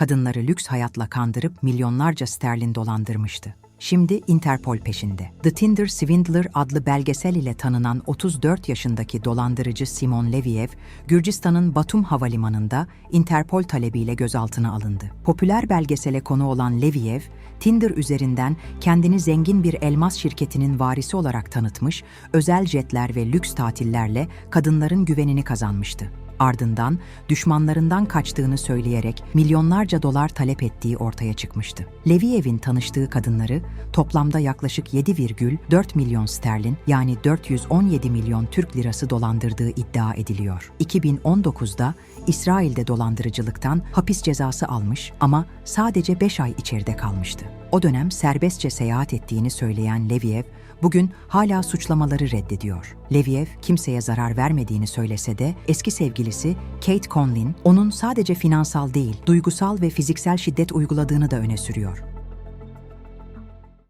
kadınları lüks hayatla kandırıp milyonlarca sterlin dolandırmıştı. Şimdi Interpol peşinde. The Tinder Swindler adlı belgesel ile tanınan 34 yaşındaki dolandırıcı Simon Leviev, Gürcistan'ın Batum Havalimanı'nda Interpol talebiyle gözaltına alındı. Popüler belgesele konu olan Leviev, Tinder üzerinden kendini zengin bir elmas şirketinin varisi olarak tanıtmış, özel jetler ve lüks tatillerle kadınların güvenini kazanmıştı. Ardından düşmanlarından kaçtığını söyleyerek milyonlarca dolar talep ettiği ortaya çıkmıştı. Leviev'in tanıştığı kadınları toplamda yaklaşık 7,4 milyon sterlin yani 417 milyon Türk lirası dolandırdığı iddia ediliyor. 2019'da İsrail'de dolandırıcılıktan hapis cezası almış ama sadece 5 ay içeride kalmıştı. O dönem serbestçe seyahat ettiğini söyleyen Leviev, bugün hala suçlamaları reddediyor. Leviev kimseye zarar vermediğini söylese de eski sevgilisi Kate Conlin onun sadece finansal değil, duygusal ve fiziksel şiddet uyguladığını da öne sürüyor.